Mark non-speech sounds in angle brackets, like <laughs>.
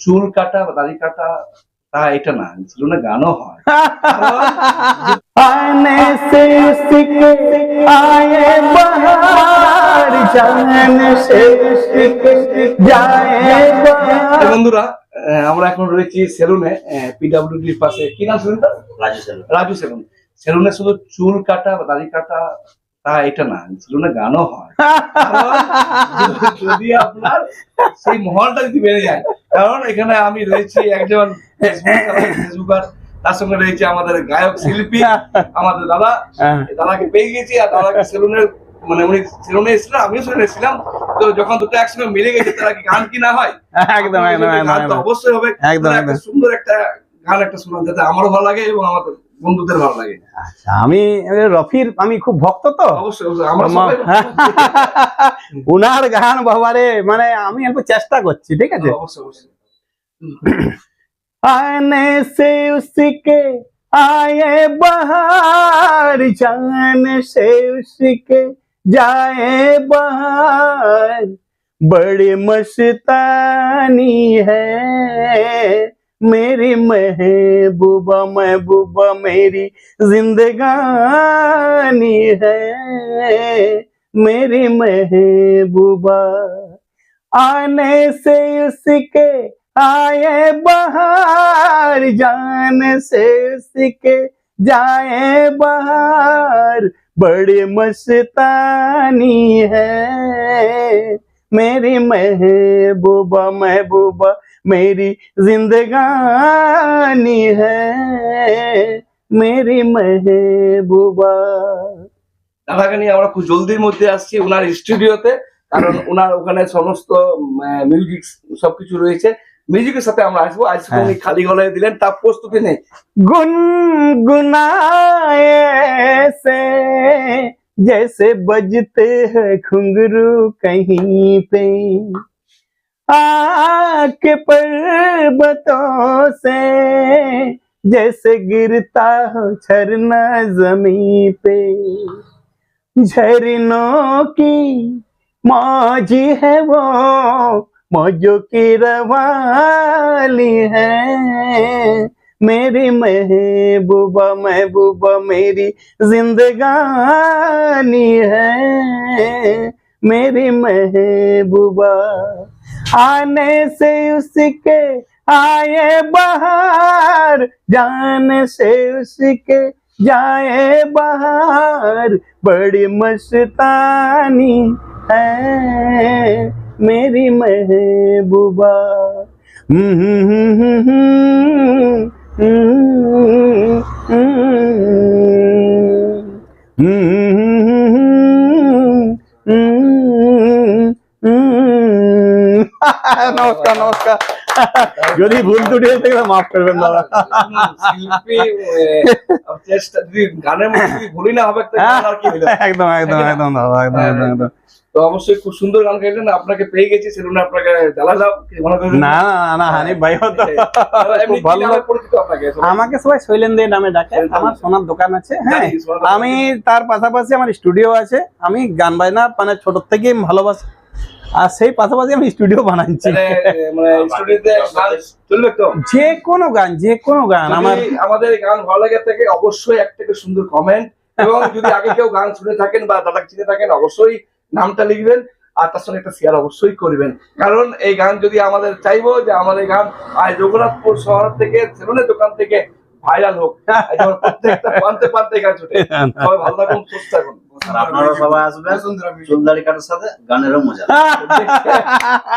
চুল কাটা বা দাড়ি কাটা তা এটা না সেলুনে গানও হয় आने से उसके आए बाहर जाने से उसके जाए তো बाहर বন্ধুরা আহ, আমরা এখন রয়েছি সেলুনে পিডাব্লিউডির পাশে কি নাম সেলুনটা রাজু সেলুন রাজু সেলুন সেলুনে শুধু চুল কাটা বা দাড়ি কাটা তা এটা না সেলুনে গানও হয় <laughs> কারণ যদি আপনার সেই মহলটা যদি বেড়ে যায় কারণ এখানে আমি রয়েছি একজন ফেসবুকার তার সঙ্গে রয়েছে আমাদের গায়ক শিল্পী আমাদের দাদা। হ্যাঁ। দাদাকে পেয়ে গেছি আর দাদাকে সেলুনের মানে উনি সেলুনে এসেছিলেন আমিও সেলুনে এসেছিলাম। তো যখন দুটো একসঙ্গে মিলে গেছে তারা কি গান কি না হয়? একদম একদম একদম গান তো অবশ্যই হবে। একদম, তাহলে একটা একদম। সুন্দর একটা গান একটা যাতে আমারও ভালো লাগে এবং আমাদের বন্ধুদের ভালো লাগে। আচ্ছা, আমি রফির আমি খুব ভক্ত তো। অবশ্যই অবশ্যই। আমরা আমা- সবাই <laughs> উনার গান বাবারে মানে আমি একটু চেষ্টা করছি ঠিক আছে? অবশ্যই অবশ্যই। <clears throat> आने से उसके आए बहार, जाने से उसके जाए बाहर। बड़ी मस्तानी है मेरी महबूबा महबूबा मेरी जिंदगानी है मेरी महबूबा। आने से उसके आए बाहर जाने से उसके जाए बाहर बड़ी मस्तानी है मेरी महबूबा महबूबा मेरी जिंदगानी है मेरी महबूबा দাদাকে নিয়ে আমরা খুব জলদির মধ্যে আসছি ওনার স্টুডিওতে কারণ ওনার ওখানে সমস্ত মিউজিক সবকিছু রয়েছে মিউজিকের সাথে আমরা আসবো আজকে হ্যাঁ। উনি খালি গলায় দিলেন তার প্রস্তুতি নেই गुनगुनाए से जैसे बजते हैं घुंघरू कहीं पे आके पर्वतों से जैसे गिरता हो झरना जमीन पे झरनों की मौज है वो मौजों की रवाली है। मेरी महबूबा महबूबा मेरी जिंदगानी है। मेरी महबूबा आने से उसके आए बाहर, जाने से उसके जाए बाहर, बड़ी मस्तानी है। मेरी महबूबा নমস্কার নমস্কার যদি ভুল ত্রুটি হয়ে থাকে মাফ করবেন দাদা শিল্পী আহ, চেষ্টা যদি গানের মধ্যে যদি ভুলি না হবে একটা গান আর কি হলো? একদম একদম একদম দাদা একদম একদম একদম তো অবশ্যই খুব সুন্দর গান গাইলেন আপনাকে পেয়ে গেছি সেলুনে আপনাকে মনে করেন? না না না হানিফ ভাই তো এমনি খুব কি ভালো। নামে পরিচিত আপনাকে? আমাকে সবাই শৈলেন দিয়ে নামে ডাকে আমার সোনার দোকান আছে হ্যাঁ। আমি তার পাশাপাশি আমার স্টুডিও আছে আমি গান বাজনা মানে ছোট থেকে ভালোবাসি আর সেই পাশাপাশি আমি স্টুডিও বানাচ্ছি। মানে মানে যে কোনো গান যে কোনো গান আমার আমাদের গান ভালো লাগে থাকে অবশ্যই একটা করে সুন্দর কমেন্ট এবং যদি আগে কেউ গান শুনে থাকেন বা দাদা চিনে থাকেন অবশ্যই নামটা লিখবেন আর তার সঙ্গে একটা শেয়ার অবশ্যই করবেন। কারণ এই গান যদি আমাদের চাইব যে আমার এই গান আজ রঘুনাথপুর শহর থেকে সেলুনের দোকান থেকে ভাইরাল হোক। পানতে পানতে গান ছুটে। সবাই ভালো থাকুন সুস্থ থাকুন। আপনারা সবাই আসবেন সুন্দরী কাটার সাথে গানেরও মজা। <laughs>